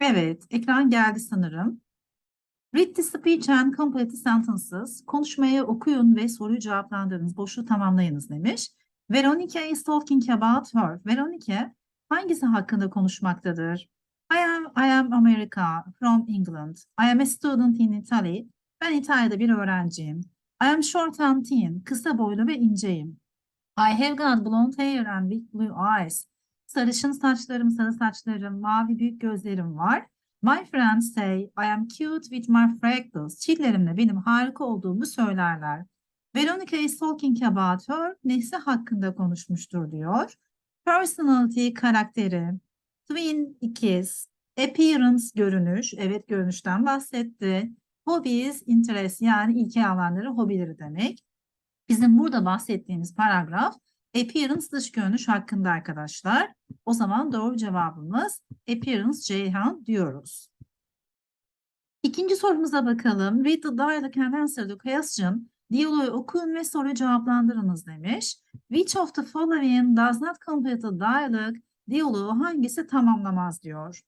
Evet, ekran geldi sanırım. Read the speech and complete sentences. Konuşmayı okuyun ve soruyu cevaplandırınız. Boşluğu tamamlayınız demiş. Veronica is talking about her. Veronica hangisi hakkında konuşmaktadır? I am, I am America from England. I am a student in Italy. Ben İtalya'da bir öğrenciyim. I am short and thin. Kısa boylu ve inceyim. I have got blonde hair and big blue eyes. Sarışın saçlarım, sarı saçlarım, mavi büyük gözlerim var. My friends say I am cute with my freckles. Çillerimle benim harika olduğumu söylerler. Veronica is talking about her. Nesi hakkında konuşmuştur diyor. Personality, karakteri. Twin, ikiz. Appearance, görünüş. Evet görünüşten bahsetti. Hobbies, interest yani ilgi alanları, hobileri demek. Bizim burada bahsettiğimiz paragraf appearance dış görünüş hakkında arkadaşlar. O zaman doğru cevabımız appearance Ceyhan diyoruz. İkinci sorumuza bakalım. Read the dialogue and answer the question. Diyaloğu okuyun ve soruyu cevaplandırınız demiş. Which of the following does not complete the dialogue? Diyaloğu hangisi tamamlamaz diyor.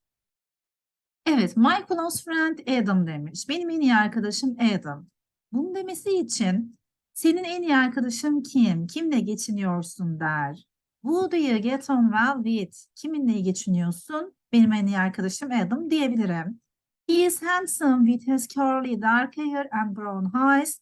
Evet, my close friend Adam demiş. Benim en iyi arkadaşım Adam. Bunu demesi için senin en iyi arkadaşın kim? Kimle geçiniyorsun der. Who do you get on well with? Kiminle iyi geçiniyorsun? Benim en iyi arkadaşım Adam diyebilirim. He is handsome with his curly dark hair and brown eyes.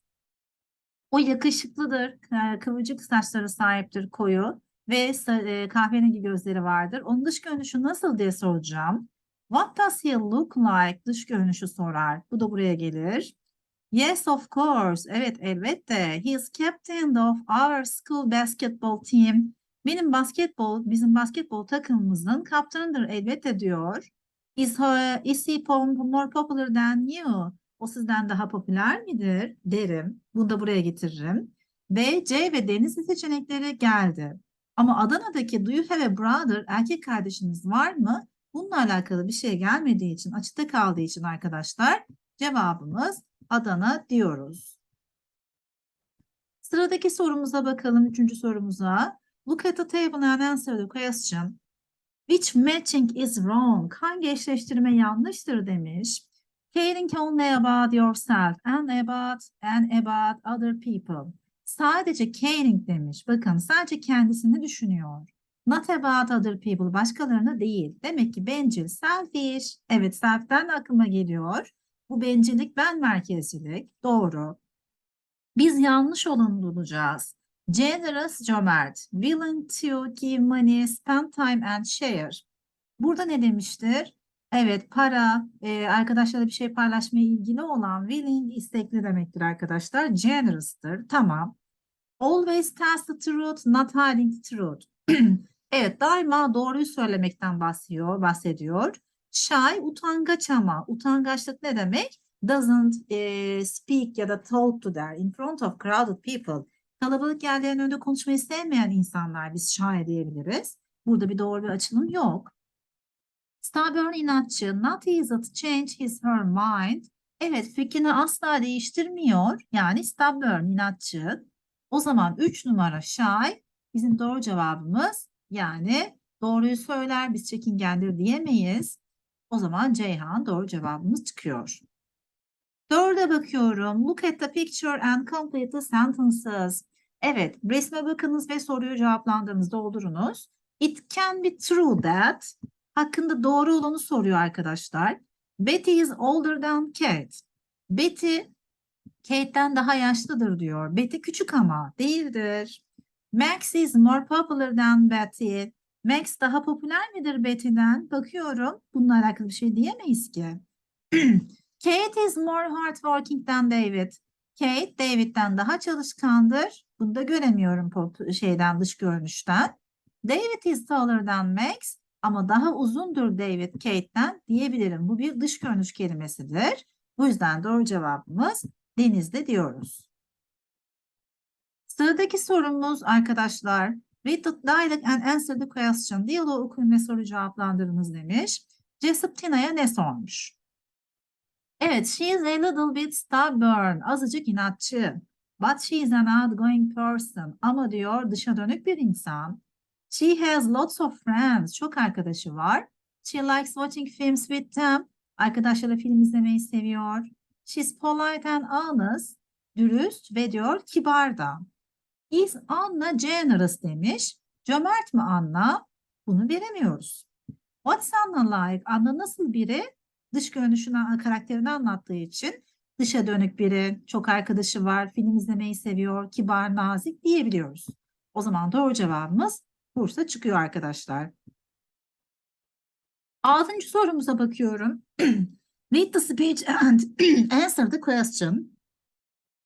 O yakışıklıdır, kıvırcık saçları sahiptir, koyu ve e, kahverengi gözleri vardır. Onun dış görünüşü nasıl diye soracağım. What does he look like? Dış görünüşü sorar. Bu da buraya gelir. Yes, of course. Evet, elbette. He is captain of our school basketball team. Benim basketbol, bizim basketbol takımımızın kaptanıdır elbette diyor. Is, he, is he more popular than you? O sizden daha popüler midir? Derim. Bunu da buraya getiririm. B, C ve Denizli seçenekleri geldi. Ama Adana'daki do you have a brother? Erkek kardeşiniz var mı? Bununla alakalı bir şey gelmediği için, açıkta kaldığı için arkadaşlar cevabımız Adana diyoruz. Sıradaki sorumuza bakalım. Üçüncü sorumuza. Look at the table and answer the question. Which matching is wrong? Hangi eşleştirme yanlıştır demiş. Caring only about yourself and about and about other people. Sadece caring demiş. Bakın sadece kendisini düşünüyor. Not about other people. Başkalarını değil. Demek ki bencil, selfish. Evet, self'ten aklıma geliyor. Bu bencillik, ben merkezcilik. Doğru. Biz yanlış olanı bulacağız. Generous, cömert. Willing to give money, spend time and share. Burada ne demiştir? Evet, para, e, arkadaşlarla bir şey paylaşmaya ilgili olan willing, istekli demektir arkadaşlar. Generous'tır. Tamam. Always tells the truth, not hiding the truth. Evet, daima doğruyu söylemekten bahsediyor, bahsediyor. Shy, utangaç ama. Utangaçlık ne demek? Doesn't eh, speak ya da talk to der. In front of crowded people. Kalabalık yerlerin önünde konuşmayı sevmeyen insanlar biz shy diyebiliriz. Burada bir doğru bir açılım yok. Stubborn, inatçı. Not easy to change his her mind. Evet, fikrini asla değiştirmiyor. Yani stubborn, inatçı. O zaman 3 numara shy. Bizim doğru cevabımız yani doğruyu söyler biz çekingendir diyemeyiz. O zaman Ceyhan doğru cevabımız çıkıyor. Dörde bakıyorum. Look at the picture and complete the sentences. Evet, resme bakınız ve soruyu cevaplandığınız doldurunuz. It can be true that hakkında doğru olanı soruyor arkadaşlar. Betty is older than Kate. Betty Kate'den daha yaşlıdır diyor. Betty küçük ama değildir. Max is more popular than Betty. Max daha popüler midir Betty'den? Bakıyorum. Bununla alakalı bir şey diyemeyiz ki. Kate is more hardworking than David. Kate David'den daha çalışkandır. Bunu da göremiyorum pop şeyden dış görünüşten. David is taller than Max ama daha uzundur David Kate'den diyebilirim. Bu bir dış görünüş kelimesidir. Bu yüzden doğru cevabımız denizde diyoruz. Sıradaki sorumuz arkadaşlar. Read the dialogue and answer the question. Diyaloğu okuyun ve soru cevaplandırınız demiş. Jessup Tina'ya ne sormuş? Evet, she is a little bit stubborn. Azıcık inatçı. But she is an outgoing person. Ama diyor dışa dönük bir insan. She has lots of friends. Çok arkadaşı var. She likes watching films with them. Arkadaşlarıyla film izlemeyi seviyor. She's polite and honest. Dürüst ve diyor kibar da. Is Anna generous demiş. Cömert mi Anna? Bunu bilemiyoruz. What's Anna like? Anna nasıl biri? Dış görünüşünden, karakterini anlattığı için dışa dönük biri, çok arkadaşı var, film izlemeyi seviyor, kibar, nazik diyebiliyoruz. O zaman doğru cevabımız Bursa çıkıyor arkadaşlar. Altıncı sorumuza bakıyorum. Read the speech and answer the question.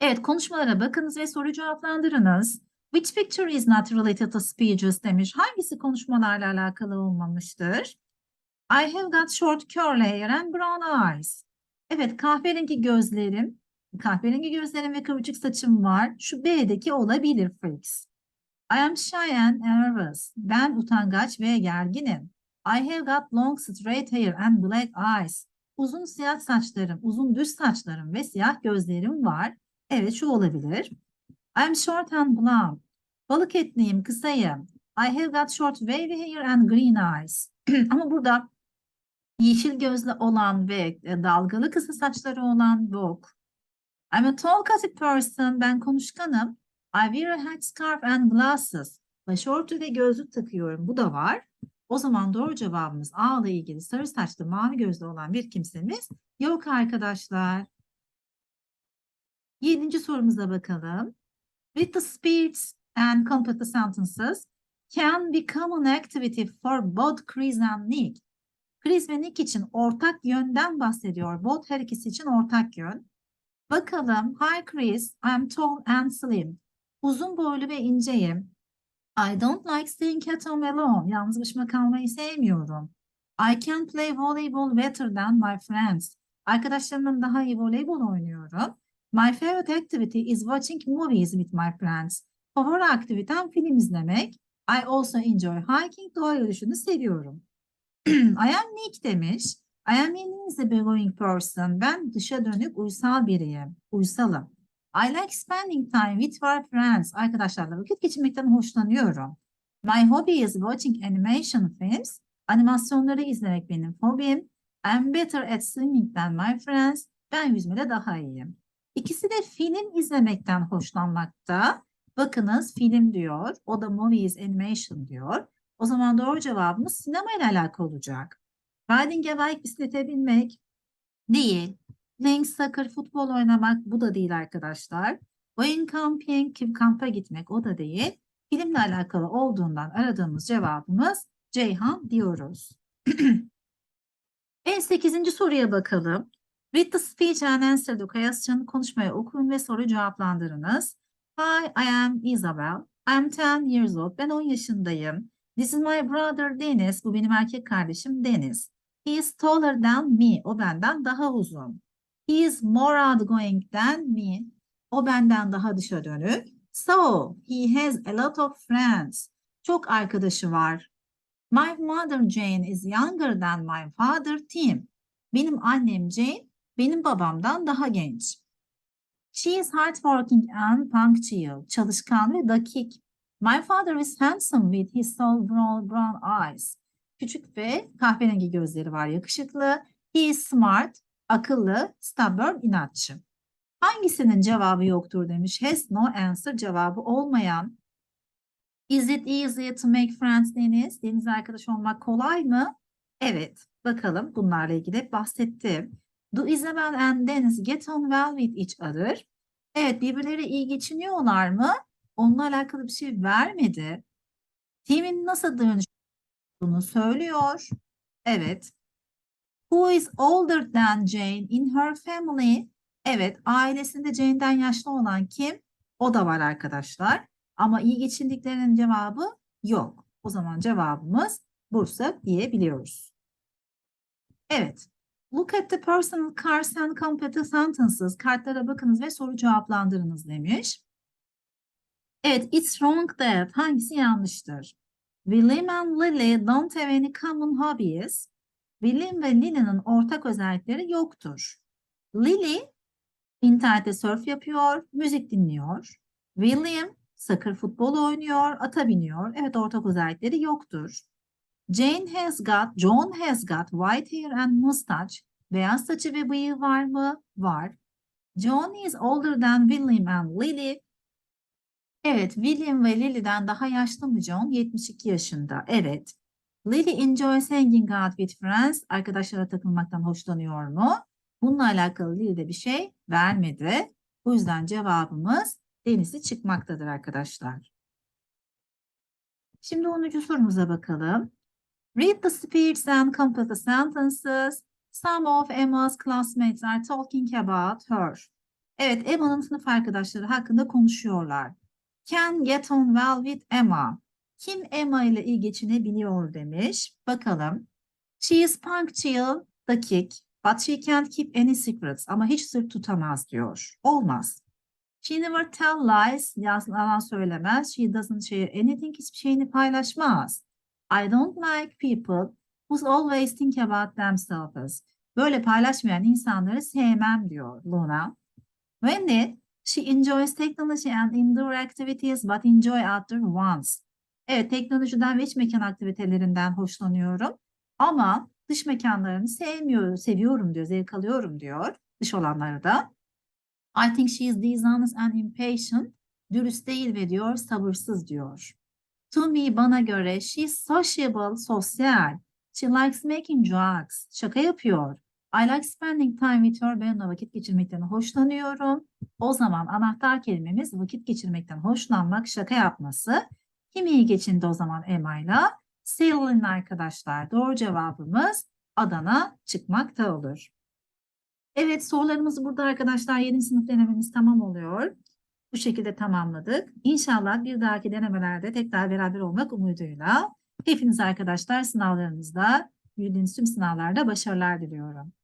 Evet, konuşmalara bakınız ve soru cevaplandırınız. Which picture is not related to speeches demiş. Hangisi konuşmalarla alakalı olmamıştır? I have got short curly hair and brown eyes. Evet, kahverengi gözlerim, kahverengi gözlerim ve kıvırcık saçım var. Şu B'deki olabilir freaks. I am shy and nervous. Ben utangaç ve gerginim. I have got long straight hair and black eyes. Uzun siyah saçlarım, uzun düz saçlarım ve siyah gözlerim var. Evet şu olabilir. I am short and blonde. Balık etliyim, kısayım. I have got short wavy hair and green eyes. Ama burada yeşil gözlü olan ve e, dalgalı kısa saçları olan yok. I'm a talkative person. Ben konuşkanım. I wear a hat, scarf and glasses. Başörtü ve gözlük takıyorum. Bu da var. O zaman doğru cevabımız A ile ilgili sarı saçlı mavi gözlü olan bir kimsemiz yok arkadaşlar. Yedinci sorumuza bakalım. Read the speech and complete the sentences. Can become an activity for both Chris and Nick. Chris ve Nick için ortak yönden bahsediyor. Both her ikisi için ortak yön. Bakalım. Hi Chris, I'm tall and slim. Uzun boylu ve inceyim. I don't like staying at home alone. Yalnız başıma kalmayı sevmiyorum. I can play volleyball better than my friends. Arkadaşlarımdan daha iyi voleybol oynuyorum. My favorite activity is watching movies with my friends. Favori aktivitem film izlemek. I also enjoy hiking. Doğa yürüyüşünü seviyorum. I am Nick demiş. I am an easy belonging person. Ben dışa dönük uysal biriyim. Uysalım. I like spending time with my friends. Arkadaşlarla vakit geçirmekten hoşlanıyorum. My hobby is watching animation films. Animasyonları izlemek benim hobim. I'm better at swimming than my friends. Ben yüzmede daha iyiyim. İkisi de film izlemekten hoşlanmakta. Bakınız film diyor. O da movies animation diyor. O zaman doğru cevabımız sinema ile alakalı olacak. Riding a bike bisiklete binmek değil. Playing soccer futbol oynamak bu da değil arkadaşlar. Going camping kampa gitmek o da değil. Filmle alakalı olduğundan aradığımız cevabımız Ceyhan diyoruz. En 8. soruya bakalım. Read the speech and answer the question. Konuşmayı okuyun ve soru cevaplandırınız. Hi, I am Isabel. I'm 10 years old. Ben 10 yaşındayım. This is my brother Deniz. Bu benim erkek kardeşim Deniz. He is taller than me. O benden daha uzun. He is more outgoing than me. O benden daha dışa dönük. So, he has a lot of friends. Çok arkadaşı var. My mother Jane is younger than my father Tim. Benim annem Jane, benim babamdan daha genç. She is hardworking and punctual. Çalışkan ve dakik. My father is handsome with his soul brown, brown eyes. Küçük ve kahverengi gözleri var, yakışıklı. He is smart, akıllı, stubborn, inatçı. Hangisinin cevabı yoktur demiş. Has no answer cevabı olmayan. Is it easy to make friends Deniz? Deniz arkadaş olmak kolay mı? Evet. Bakalım bunlarla ilgili bahsettim. Do Isabel and Deniz get on well with each other? Evet birbirleri iyi geçiniyorlar mı? Onunla alakalı bir şey vermedi. Tim'in nasıl dönüştüğünü söylüyor. Evet. Who is older than Jane in her family? Evet, ailesinde Jane'den yaşlı olan kim? O da var arkadaşlar. Ama iyi geçindiklerinin cevabı yok. O zaman cevabımız Bursa diyebiliyoruz. Evet. Look at the personal cards and complete sentences. Kartlara bakınız ve soru cevaplandırınız demiş. Evet, it's wrong that. Hangisi yanlıştır? William and Lily don't have any common hobbies. William ve Lily'nin ortak özellikleri yoktur. Lily internette surf yapıyor, müzik dinliyor. William Soccer futbol oynuyor, ata biniyor. Evet ortak özellikleri yoktur. Jane has got, John has got white hair and mustache. Beyaz saçı ve bıyığı var mı? Var. John is older than William and Lily. Evet, William ve Lily'den daha yaşlı mı John? 72 yaşında. Evet. Lily enjoys hanging out with friends. Arkadaşlara takılmaktan hoşlanıyor mu? Bununla alakalı Lily de bir şey vermedi. Bu yüzden cevabımız denizi çıkmaktadır arkadaşlar. Şimdi 10. sorumuza bakalım. Read the speech and complete the sentences. Some of Emma's classmates are talking about her. Evet, Emma'nın sınıf arkadaşları hakkında konuşuyorlar. Can get on well with Emma. Kim Emma ile iyi geçinebiliyor demiş. Bakalım. She is punctual, dakik, but she can't keep any secrets. Ama hiç sır tutamaz diyor. Olmaz. She never tell lies, yalan söylemez. She doesn't share anything, hiçbir şeyini paylaşmaz. I don't like people who always think about themselves. Böyle paylaşmayan insanları sevmem diyor Luna. Wendy, she enjoys technology and indoor activities but enjoy outdoor ones. Evet, teknolojiden ve iç mekan aktivitelerinden hoşlanıyorum ama dış mekanlarını sevmiyorum, seviyorum diyor, zevk alıyorum diyor dış olanları da. I think she is dishonest and impatient. Dürüst değil ve diyor sabırsız diyor. To me bana göre she is sociable, sosyal. She likes making jokes. Şaka yapıyor. I like spending time with her. Ben vakit geçirmekten hoşlanıyorum. O zaman anahtar kelimemiz vakit geçirmekten hoşlanmak, şaka yapması. Kim iyi geçindi o zaman Emma'yla? Selin arkadaşlar. Doğru cevabımız Adana çıkmakta olur. Evet sorularımız burada arkadaşlar. Yeni sınıf denememiz tamam oluyor. Bu şekilde tamamladık. İnşallah bir dahaki denemelerde tekrar beraber olmak umuduyla. Hepiniz arkadaşlar sınavlarınızda, bildiğiniz tüm sınavlarda başarılar diliyorum.